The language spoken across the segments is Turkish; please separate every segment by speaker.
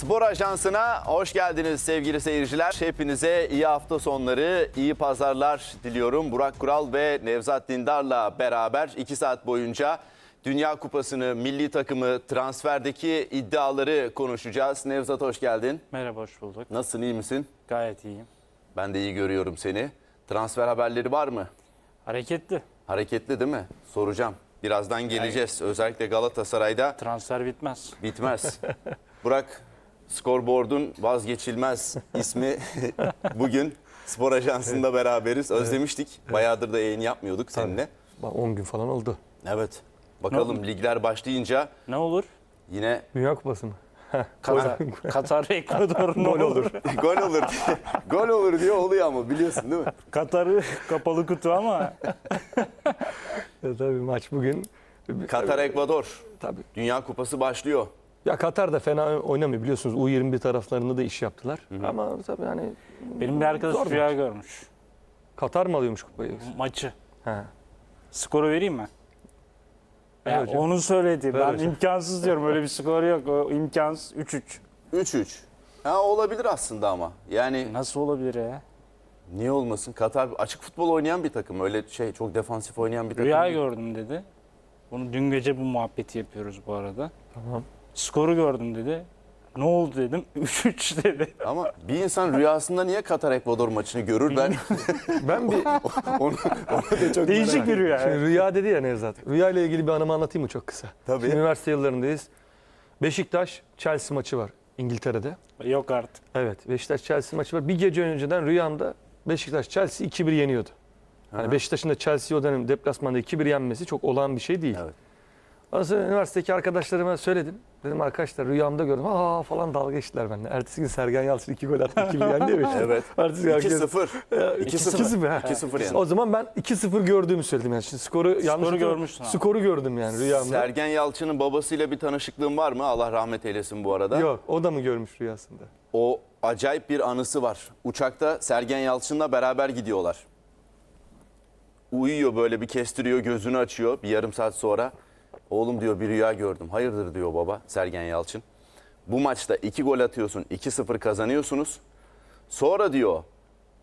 Speaker 1: Spor Ajansı'na hoş geldiniz sevgili seyirciler. Hepinize iyi hafta sonları, iyi pazarlar diliyorum. Burak Kural ve Nevzat Dindar'la beraber 2 saat boyunca Dünya Kupası'nı, milli takımı, transferdeki iddiaları konuşacağız. Nevzat hoş geldin.
Speaker 2: Merhaba, hoş bulduk.
Speaker 1: Nasılsın, iyi misin?
Speaker 2: Gayet iyiyim.
Speaker 1: Ben de iyi görüyorum seni. Transfer haberleri var mı?
Speaker 2: Hareketli.
Speaker 1: Hareketli değil mi? Soracağım. Birazdan geleceğiz. Özellikle Galatasaray'da
Speaker 2: Transfer bitmez.
Speaker 1: Bitmez. Burak, skorboard'un vazgeçilmez ismi bugün Spor Ajansı'nda beraberiz. Özlemiştik. Bayağıdır da yayın yapmıyorduk seninle.
Speaker 3: Bak 10 gün falan oldu.
Speaker 1: Evet. Bakalım ligler başlayınca
Speaker 2: Ne olur?
Speaker 1: yine
Speaker 3: Dünya Kupası mı?
Speaker 2: Katar, Katar Ekvador
Speaker 3: Gol olur.
Speaker 1: gol olur. gol olur diye oluyor ama biliyorsun değil mi?
Speaker 2: Katar'ı kapalı kutu ama
Speaker 3: Ya tabii maç bugün.
Speaker 1: Katar Ekvador.
Speaker 3: Tabii.
Speaker 1: Dünya Kupası başlıyor.
Speaker 3: Ya Katar da fena oynamıyor biliyorsunuz. U21 taraflarında da iş yaptılar. Ama tabii hani
Speaker 2: benim bir arkadaş rüya görmüş.
Speaker 3: Katar mı alıyormuş kupayı?
Speaker 2: Maçı.
Speaker 3: Ha.
Speaker 2: Skoru vereyim mi? Ya
Speaker 3: hocam.
Speaker 2: onu söyledi.
Speaker 3: Ver
Speaker 2: ben
Speaker 3: hocam.
Speaker 2: imkansız diyorum. Öyle bir skor yok. O imkansız 3-3.
Speaker 1: 3-3. Ha olabilir aslında ama. Yani
Speaker 2: Nasıl olabilir ya?
Speaker 1: niye olmasın? Katar açık futbol oynayan bir takım. Öyle şey çok defansif oynayan bir takım.
Speaker 2: Rüya
Speaker 1: değil.
Speaker 2: gördüm dedi. Bunu dün gece bu muhabbeti yapıyoruz bu arada.
Speaker 3: Tamam.
Speaker 2: Skoru gördüm dedi. Ne oldu dedim. 3-3 dedi.
Speaker 1: Ama bir insan rüyasında niye Katar Ekvador maçını görür ben
Speaker 3: Ben bir
Speaker 1: onu, onu da çok
Speaker 2: Değişik
Speaker 1: merak
Speaker 2: bir rüya.
Speaker 3: Şimdi rüya dedi ya Nevzat. Rüya ile ilgili bir anımı anlatayım mı çok kısa?
Speaker 1: Tabii.
Speaker 3: Şimdi üniversite yıllarındayız. Beşiktaş Chelsea maçı var İngiltere'de.
Speaker 2: Yok artık.
Speaker 3: Evet Beşiktaş Chelsea maçı var. Bir gece önceden rüyamda Beşiktaş Chelsea 2-1 yeniyordu. Hani. Beşiktaş'ın da Chelsea o dönem deplasmanda 2-1 yenmesi çok olağan bir şey değil.
Speaker 1: Evet.
Speaker 3: Ondan sonra üniversitedeki arkadaşlarıma söyledim. Dedim arkadaşlar rüyamda gördüm. Aa falan dalga geçtiler benimle. Ertesi gün Sergen Yalçın 2 gol attı. 2-1 yendi Beşiktaş.
Speaker 1: Evet.
Speaker 3: Ertesi gün herkes-
Speaker 1: 2-0. 2-0.
Speaker 3: 2-0. ha.
Speaker 1: 2-0 yani.
Speaker 3: O zaman ben 2-0 gördüğümü söyledim yani. Şimdi skoru yanlış hatırlamıyorum.
Speaker 2: görmüşsün abi.
Speaker 3: Skoru gördüm yani rüyamda.
Speaker 1: Sergen Yalçın'ın babasıyla bir tanışıklığın var mı? Allah rahmet eylesin bu arada.
Speaker 3: Yok o da mı görmüş rüyasında?
Speaker 1: O acayip bir anısı var. Uçakta Sergen Yalçın'la beraber gidiyorlar. Uyuyor böyle bir kestiriyor, gözünü açıyor bir yarım saat sonra. Oğlum diyor bir rüya gördüm. Hayırdır diyor baba Sergen Yalçın. Bu maçta iki gol atıyorsun, 2-0 kazanıyorsunuz. Sonra diyor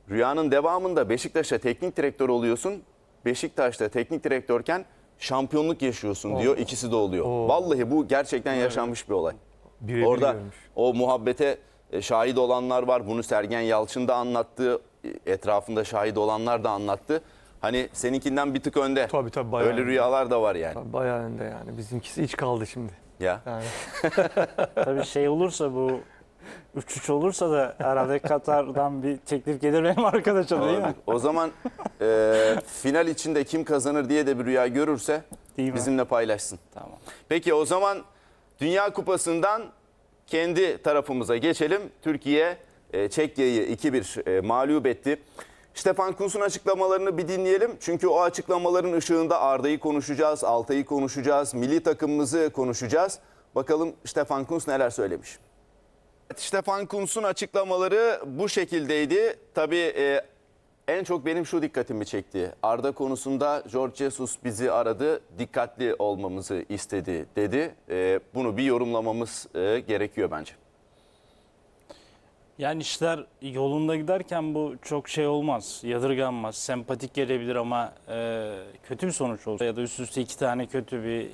Speaker 1: rüyanın devamında Beşiktaş'ta teknik direktör oluyorsun. Beşiktaş'ta teknik direktörken şampiyonluk yaşıyorsun diyor. İkisi de oluyor.
Speaker 3: Oo.
Speaker 1: Vallahi bu gerçekten yaşanmış bir olay.
Speaker 3: Birebir
Speaker 1: Orada
Speaker 3: görmüş.
Speaker 1: o muhabbete e, şahit olanlar var. Bunu Sergen Yalçın da anlattı. E, Etrafında şahit olanlar da anlattı. Hani seninkinden bir tık önde.
Speaker 3: Tabii tabii bayağı.
Speaker 1: Öyle rüyalar da var yani.
Speaker 3: Tabii Bayağı önde yani. Bizimkisi hiç kaldı şimdi.
Speaker 1: Ya.
Speaker 3: Yani
Speaker 2: Tabii şey olursa bu 3-3 olursa da herhalde Katar'dan bir teklif gelir benim arkadaşa değil mi?
Speaker 1: O zaman e, final içinde kim kazanır diye de bir rüya görürse
Speaker 2: Değil mi?
Speaker 1: bizimle paylaşsın.
Speaker 2: Tamam.
Speaker 1: Peki o zaman Dünya Kupası'ndan kendi tarafımıza geçelim. Türkiye e, Çekya'yı 2-1 e, mağlup etti. Stefan Kuntz'un açıklamalarını bir dinleyelim. Çünkü o açıklamaların ışığında Arda'yı konuşacağız, Altay'ı konuşacağız, milli takımımızı konuşacağız. Bakalım Stefan Kuntz neler söylemiş. Stefan Kuntz'un açıklamaları bu şekildeydi. Tabii e, en çok benim şu dikkatimi çekti. Arda konusunda George Jesus bizi aradı, dikkatli olmamızı istedi dedi. E, bunu bir yorumlamamız e, gerekiyor bence.
Speaker 2: Yani işler yolunda giderken bu çok şey olmaz, yadırganmaz, sempatik gelebilir ama e, kötü bir sonuç olsa ya da üst üste iki tane kötü bir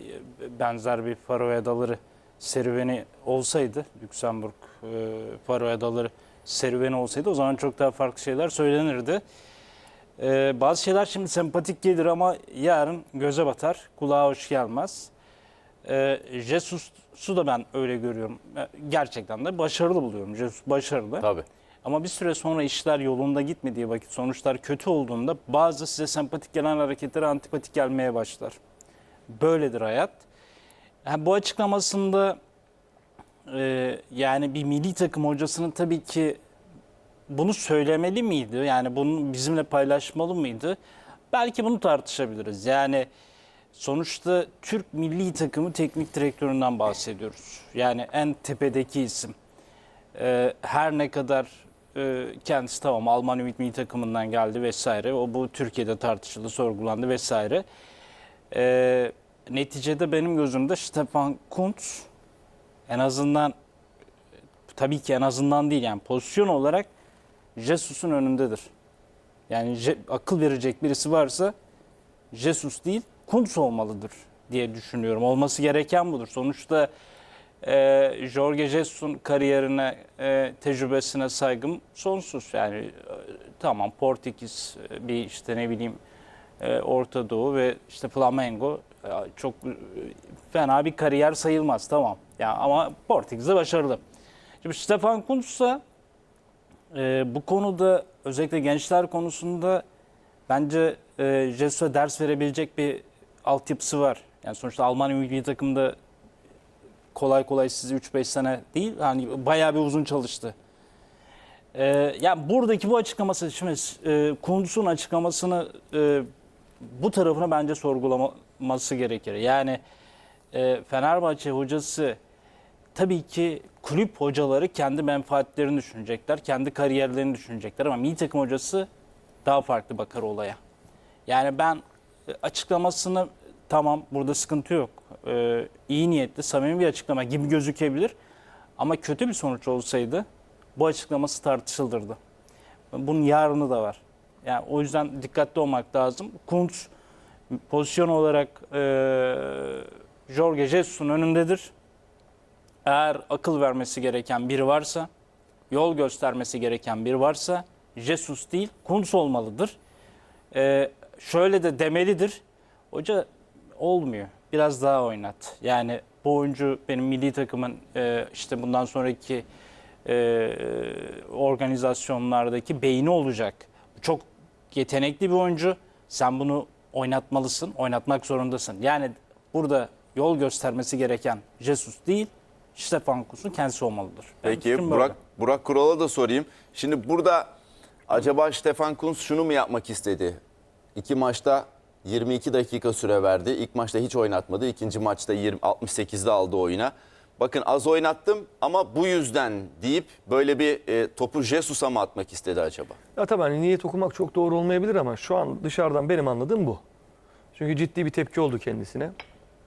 Speaker 2: benzer bir Faroe Adaları serüveni olsaydı, Lüksemburg e, Faroe Adaları serüveni olsaydı o zaman çok daha farklı şeyler söylenirdi. E, bazı şeyler şimdi sempatik gelir ama yarın göze batar, kulağa hoş gelmez. E, Jesus'u da ben öyle görüyorum. E, Gerçekten de başarılı buluyorum. Jesus başarılı.
Speaker 1: Tabii.
Speaker 2: Ama bir süre sonra işler yolunda gitmediği vakit, sonuçlar kötü olduğunda bazı size sempatik gelen hareketler antipatik gelmeye başlar. Böyledir hayat. Yani bu açıklamasında e, yani bir milli takım hocasının tabii ki bunu söylemeli miydi? Yani bunu bizimle paylaşmalı mıydı? Belki bunu tartışabiliriz. Yani sonuçta Türk milli takımı teknik direktöründen bahsediyoruz. Yani en tepedeki isim. Ee, her ne kadar e, kendisi tamam Alman Ümit Milli Takımından geldi vesaire. O bu Türkiye'de tartışıldı, sorgulandı vesaire. Ee, neticede benim gözümde Stefan Kuntz en azından tabii ki en azından değil yani pozisyon olarak Jesus'un önündedir. Yani akıl verecek birisi varsa Jesus değil Kuntz olmalıdır diye düşünüyorum. Olması gereken budur. Sonuçta e, Jorge Jesus'un kariyerine, e, tecrübesine saygım sonsuz. Yani e, tamam Portekiz e, bir işte ne bileyim e, Orta Doğu ve işte Flamengo e, çok e, fena bir kariyer sayılmaz tamam. Ya ama Portekiz'de başarılı. Şimdi Stefan Kuntz'a e, bu konuda özellikle gençler konusunda bence e, Jesus'a ders verebilecek bir altyapısı var. Yani sonuçta Almanya milli takımda kolay kolay sizi 3-5 sene değil hani bayağı bir uzun çalıştı. E, yani buradaki bu açıklaması şimdi e, Kuntz'un açıklamasını e, bu tarafına bence sorgulaması gerekir. Yani e, Fenerbahçe hocası tabii ki kulüp hocaları kendi menfaatlerini düşünecekler, kendi kariyerlerini düşünecekler ama milli takım hocası daha farklı bakar olaya. Yani ben açıklamasını tamam burada sıkıntı yok. Ee, iyi niyetli, samimi bir açıklama gibi gözükebilir. Ama kötü bir sonuç olsaydı bu açıklaması tartışılırdı. Bunun yarını da var. Yani o yüzden dikkatli olmak lazım. Kuntz pozisyon olarak e, Jorge Jesus'un önündedir. Eğer akıl vermesi gereken biri varsa, yol göstermesi gereken biri varsa Jesus değil, Kuntz olmalıdır. Ee, şöyle de demelidir. Hoca olmuyor. Biraz daha oynat. Yani bu oyuncu benim milli takımın e, işte bundan sonraki e, organizasyonlardaki beyni olacak. Çok yetenekli bir oyuncu. Sen bunu oynatmalısın, oynatmak zorundasın. Yani burada yol göstermesi gereken Jesus değil, Stefan Kuntz'un kendisi olmalıdır. Benim
Speaker 1: Peki
Speaker 2: fikrim
Speaker 1: Burak,
Speaker 2: böyle.
Speaker 1: Burak Kural'a da sorayım. Şimdi burada acaba Stefan Kuntz şunu mu yapmak istedi? İki maçta 22 dakika süre verdi. İlk maçta hiç oynatmadı. İkinci maçta 20, 68'de aldı oyuna. Bakın az oynattım ama bu yüzden deyip böyle bir e, topu Jesus'a mı atmak istedi acaba?
Speaker 3: Ya tabii hani niyet okumak çok doğru olmayabilir ama şu an dışarıdan benim anladığım bu. Çünkü ciddi bir tepki oldu kendisine.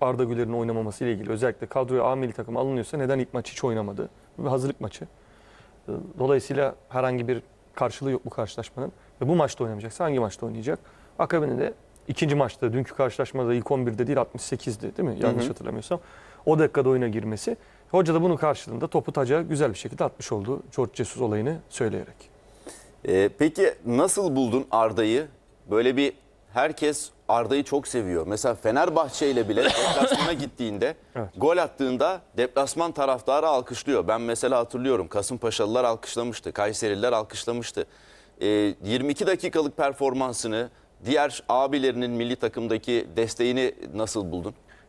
Speaker 3: Arda Güler'in oynamaması ile ilgili. Özellikle kadroya A milli takım alınıyorsa neden ilk maç hiç oynamadı? Bir hazırlık maçı. Dolayısıyla herhangi bir karşılığı yok bu karşılaşmanın. Ve bu maçta oynamayacaksa hangi maçta oynayacak? Akabinde de ikinci maçta dünkü karşılaşmada ilk 11'de değil 68'di değil mi? Yanlış hatırlamıyorsam. O dakikada oyuna girmesi. Hoca da bunun karşılığında topu taca güzel bir şekilde atmış oldu. George Jesus olayını söyleyerek.
Speaker 1: E, peki nasıl buldun Arda'yı? Böyle bir herkes Arda'yı çok seviyor. Mesela Fenerbahçe ile bile deplasmana gittiğinde
Speaker 3: Evet.
Speaker 1: gol attığında deplasman taraftarı alkışlıyor. Ben mesela hatırlıyorum Kasımpaşalılar alkışlamıştı, Kayserililer alkışlamıştı. E, 22 dakikalık performansını, diğer abilerinin milli takımdaki desteğini nasıl buldun?